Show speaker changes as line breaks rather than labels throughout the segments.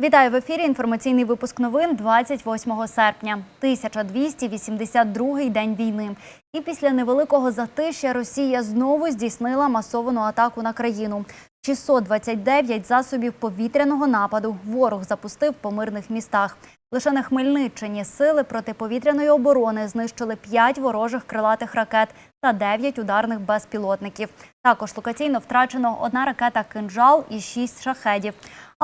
Вітаю в ефірі. Інформаційний випуск новин 28 серпня. 1282-й день війни. І після невеликого затишя Росія знову здійснила масовану атаку на країну. 629 засобів повітряного нападу ворог запустив по мирних містах. Лише на Хмельниччині сили протиповітряної оборони знищили 5 ворожих крилатих ракет та 9 ударних безпілотників. Також локаційно втрачено одна ракета «Кинжал» і 6 шахедів.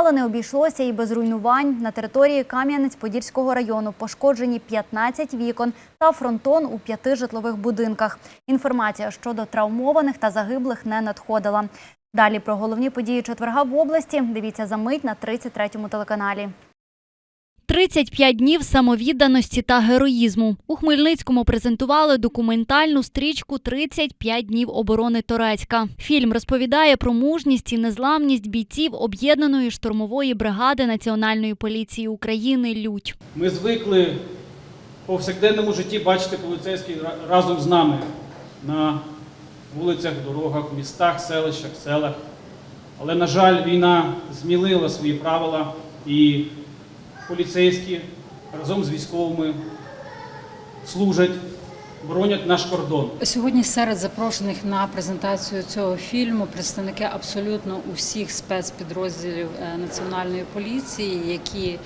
Але не обійшлося і без руйнувань. На території Кам'янець-Подільського району пошкоджені 15 вікон та фронтон у п'яти житлових будинках. Інформація щодо травмованих та загиблих не надходила. Далі про головні події четверга в області дивіться за мить на 33-му телеканалі. 35 днів самовідданості та героїзму. У Хмельницькому презентували документальну стрічку «35 днів оборони Торецька. Фільм розповідає про мужність і незламність бійців об'єднаної штурмової бригади Національної поліції України Лють.
Ми звикли повсякденному житті бачити поліцейських разом з нами на вулицях, дорогах, містах, селищах, селах. Але, на жаль, війна змінила свої правила і поліцейські разом з військовими служать, боронять наш кордон.
Сьогодні серед запрошених на презентацію цього фільму представники абсолютно усіх спецпідрозділів е, національної поліції, які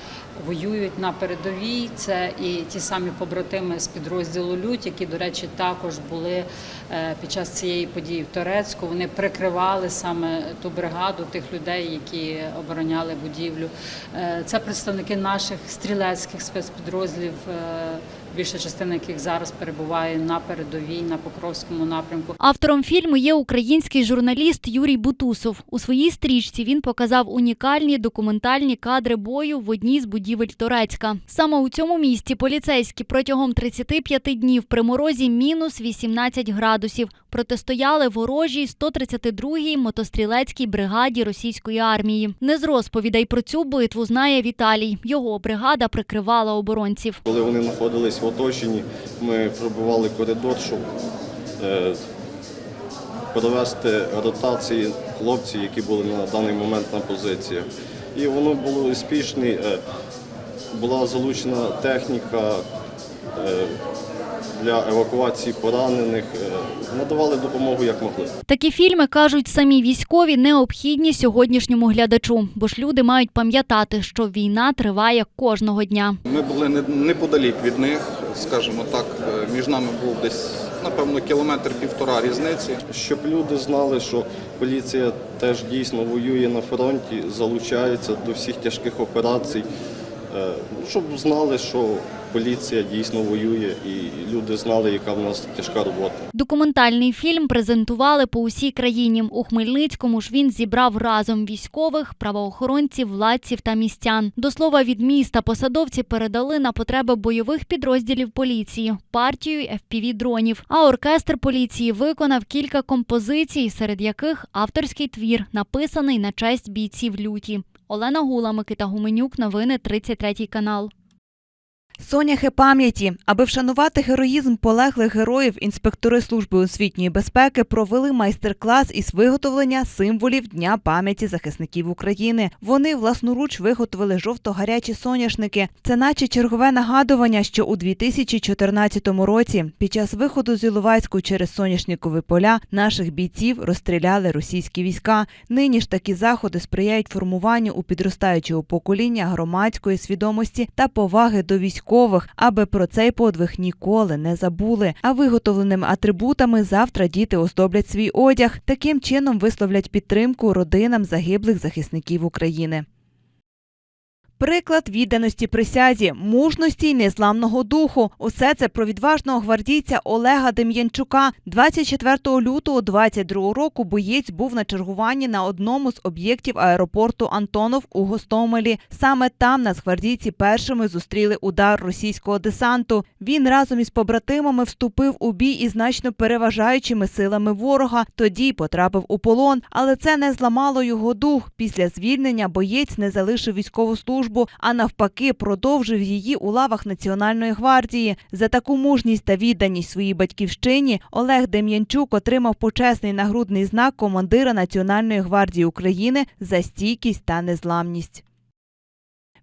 воюють на передовій. Це і ті самі побратими з підрозділу Лють, які, до речі, також були е, під час цієї події в Торецьку. Вони прикривали саме ту бригаду тих людей, які обороняли будівлю. Е, Це представники наших стрілецьких спецпідрозділів. е, Більша частина яких зараз перебуває на передовій на Покровському напрямку.
Автором фільму є український журналіст Юрій Бутусов. У своїй стрічці він показав унікальні документальні кадри бою в одній з будівель Торецька. Саме у цьому місті поліцейські протягом 35 днів при морозі мінус 18 градусів протистояли ворожій 132-й мотострілецькій бригаді російської армії. Не з розповідей про цю битву знає Віталій. Його бригада прикривала оборонців.
Коли вони знаходились в оточенні, ми пробивали коридор, щоб е, провести ротації хлопців, які були на даний момент на позиціях. І воно було успішне. Е, була залучена техніка е, для евакуації поранених, е, надавали допомогу як могли.
Такі фільми кажуть самі військові необхідні сьогоднішньому глядачу, бо ж люди мають пам'ятати, що війна триває кожного дня.
Ми були не- неподалік від них, скажімо так, між нами був десь, напевно, кілометр півтора різниці.
Щоб люди знали, що поліція теж дійсно воює на фронті, залучається до всіх тяжких операцій, Е, щоб знали, що поліція дійсно воює, і люди знали, яка в нас тяжка робота.
Документальний фільм презентували по усій країні. У Хмельницькому ж він зібрав разом військових, правоохоронців, владців та містян. До слова, від міста посадовці передали на потреби бойових підрозділів поліції партію fpv дронів. А оркестр поліції виконав кілька композицій, серед яких авторський твір, написаний на честь бійців люті. Олена Гула, Микита Гуменюк. Новини 33 канал.
Соняхи пам'яті, аби вшанувати героїзм полеглих героїв, інспектори служби освітньої безпеки провели майстер-клас із виготовлення символів Дня пам'яті захисників України. Вони власноруч виготовили жовто-гарячі соняшники. Це наче чергове нагадування, що у 2014 році під час виходу з Іловайську через соняшникові поля наших бійців розстріляли російські війська. Нині ж такі заходи сприяють формуванню у підростаючого покоління громадської свідомості та поваги до військових, аби про цей подвиг ніколи не забули. А виготовленими атрибутами завтра діти оздоблять свій одяг. Таким чином висловлять підтримку родинам загиблих захисників України. Приклад відданості присязі, мужності й незламного духу. Усе це про відважного гвардійця Олега Дем'янчука. 24 лютого 22 року боєць був на чергуванні на одному з об'єктів аеропорту Антонов у Гостомелі. Саме там нацгвардійці першими зустріли удар російського десанту. Він разом із побратимами вступив у бій із значно переважаючими силами ворога. Тоді потрапив у полон. Але це не зламало його дух. Після звільнення боєць не залишив військову службу, а навпаки продовжив її у лавах Національної гвардії. За таку мужність та відданість своїй батьківщині Олег Дем'янчук отримав почесний нагрудний знак командира Національної гвардії України за стійкість та незламність.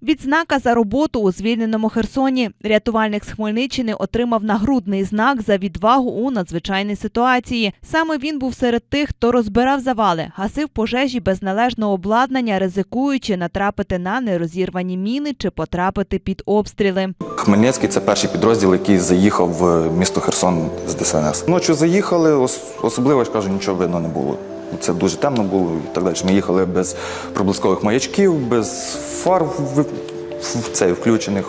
Відзнака за роботу у звільненому Херсоні. Рятувальник з Хмельниччини отримав нагрудний знак за відвагу у надзвичайній ситуації. Саме він був серед тих, хто розбирав завали, гасив пожежі без належного обладнання, ризикуючи натрапити на нерозірвані міни чи потрапити під обстріли.
Хмельницький це перший підрозділ, який заїхав в місто Херсон з ДСНС. Ночі заїхали, особливо я ж кажу, нічого видно не було. Це дуже темно було і так далі. Ми їхали без проблискових маячків, без фар в, в, цей, включених.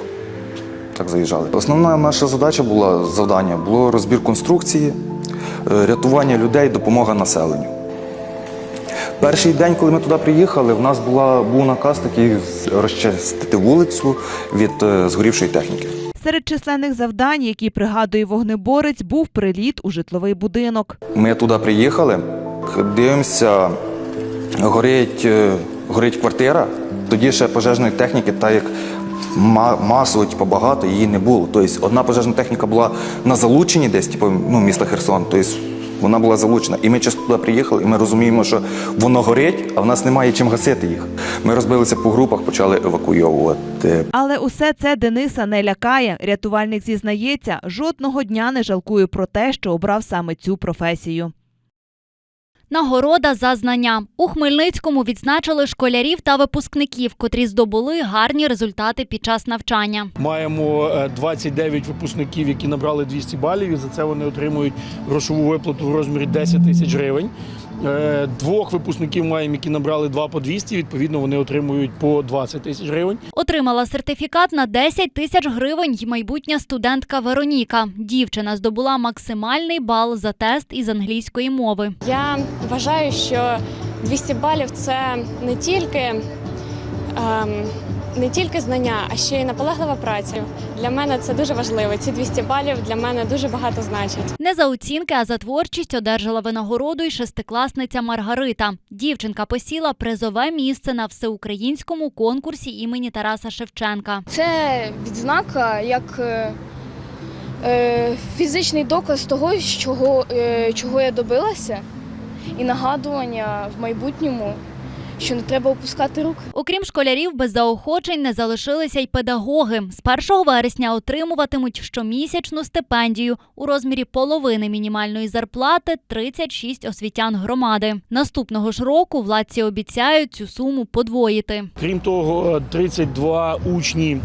Так заїжджали. Основна наша задача була завдання було розбір конструкції, е, рятування людей, допомога населенню. Перший день, коли ми туди приїхали, в нас була, був наказ такий розчистити вулицю від е, згорівшої техніки.
Серед численних завдань, які пригадує вогнеборець, був приліт у житловий будинок.
Ми туди приїхали, дивимося, горить, е, горить квартира. Тоді ще пожежної техніки, так як ма- масово, типу, багато, її не було. Тобто одна пожежна техніка була на залученні десь, типу, ну, міста Херсон. Тобто вона була залучена. І ми часто туди приїхали, і ми розуміємо, що воно горить, а в нас немає чим гасити їх. Ми розбилися по групах, почали евакуйовувати.
Але усе це Дениса не лякає. Рятувальник зізнається, жодного дня не жалкує про те, що обрав саме цю професію.
Нагорода за знання у Хмельницькому відзначили школярів та випускників, котрі здобули гарні результати під час навчання.
Маємо е, 29 випускників, які набрали 200 балів. І за це вони отримують грошову виплату в розмірі 10 тисяч гривень. Е, Двох випускників маємо, які набрали 2 по 200, Відповідно, вони отримують по 20 тисяч гривень.
Отримала сертифікат на 10 тисяч гривень й майбутня студентка Вероніка. Дівчина здобула максимальний бал за тест із англійської мови.
Я вважаю, що 200 балів це не тільки, ем, не тільки знання, а ще й наполеглива праця. Для мене це дуже важливо. Ці 200 балів для мене дуже багато значать.
Не за оцінки, а за творчість одержала винагороду й шестикласниця Маргарита. Дівчинка посіла призове місце на всеукраїнському конкурсі імені Тараса Шевченка.
Це відзнака як е, е, фізичний доказ того, чого, е, чого я добилася, і нагадування в майбутньому, що не треба опускати рук.
Окрім школярів, без заохочень не залишилися й педагоги. З 1 вересня отримуватимуть щомісячну стипендію у розмірі половини мінімальної зарплати 36 освітян громади. Наступного ж року владці обіцяють цю суму подвоїти.
Крім того, е, 32 учні.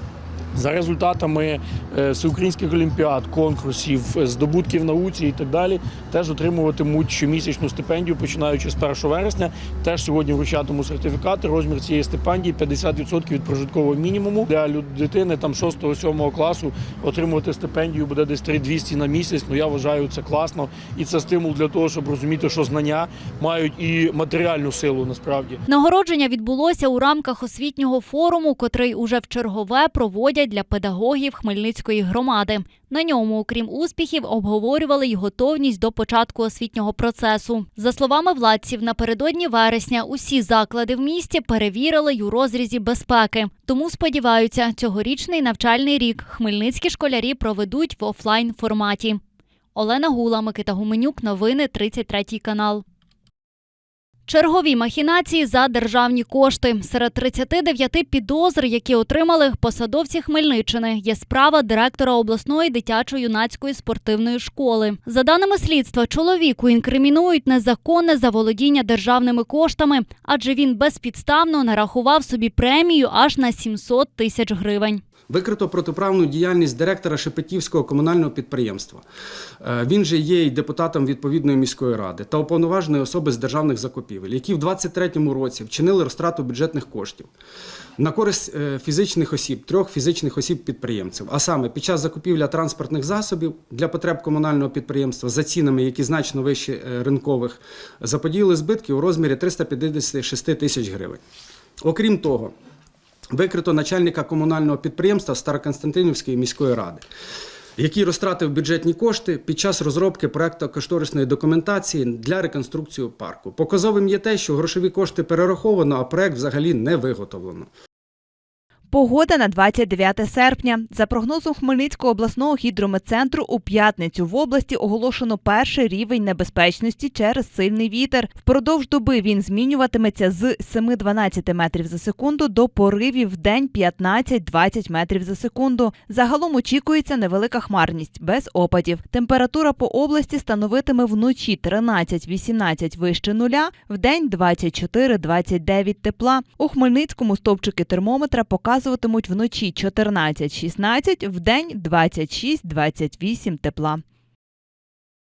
За результатами е, всеукраїнських олімпіад, конкурсів, е, здобутків науці і так далі, теж отримуватимуть щомісячну стипендію, починаючи з 1 вересня. Теж сьогодні вручатиму сертифікати. Розмір цієї стипендії 50% від прожиткового мінімуму. Для дитини там 6-7 класу отримувати стипендію буде десь 3200 на місяць. Ну я вважаю це класно, і це стимул для того, щоб розуміти, що знання мають і матеріальну силу насправді.
Нагородження відбулося у рамках освітнього форуму, котрий уже в чергове проводять для педагогів Хмельницької громади. На ньому, окрім успіхів, обговорювали й готовність до початку освітнього процесу. За словами владців, напередодні вересня усі заклади в місті перевірили й у розрізі безпеки. Тому сподіваються, цьогорічний навчальний рік хмельницькі школярі проведуть в офлайн форматі. Олена Гула, Микита Гуменюк, новини 33 канал. Чергові махінації за державні кошти. Серед 39 підозр, які отримали посадовці Хмельниччини, є справа директора обласної дитячо-юнацької спортивної школи. За даними слідства, чоловіку інкримінують незаконне заволодіння державними коштами, адже він безпідставно нарахував собі премію аж на 700 тисяч гривень.
Викрито протиправну діяльність директора Шепетівського комунального підприємства. Е, Він же є й депутатом відповідної міської ради та уповноваженої особи з державних закупівель, які в 2023 році вчинили розтрату бюджетних коштів на користь е, фізичних осіб, трьох фізичних осіб-підприємців. А саме під час закупівля транспортних засобів для потреб комунального підприємства за цінами, які значно вищі е, ринкових, заподіяли збитки у розмірі 356 тисяч гривень. Окрім того, викрито начальника комунального підприємства Староконстантинівської міської ради, який розтратив бюджетні кошти під час розробки проекту кошторисної документації для реконструкції парку. Показовим є те, що грошові кошти перераховано, а проект взагалі не виготовлено.
Погода на 29 серпня. За прогнозом Хмельницького обласного гідрометцентру, у п'ятницю в області оголошено перший рівень небезпечності через сильний вітер. Впродовж доби він змінюватиметься з 7-12 метрів за секунду до поривів в день 15-20 метрів за секунду. Загалом очікується невелика хмарність без опадів. Температура по області становитиме вночі 13-18 вище нуля, в день 24-29 тепла. У Хмельницькому стовпчики термометра показуватимуть вночі 14-16, в день 26-28 тепла.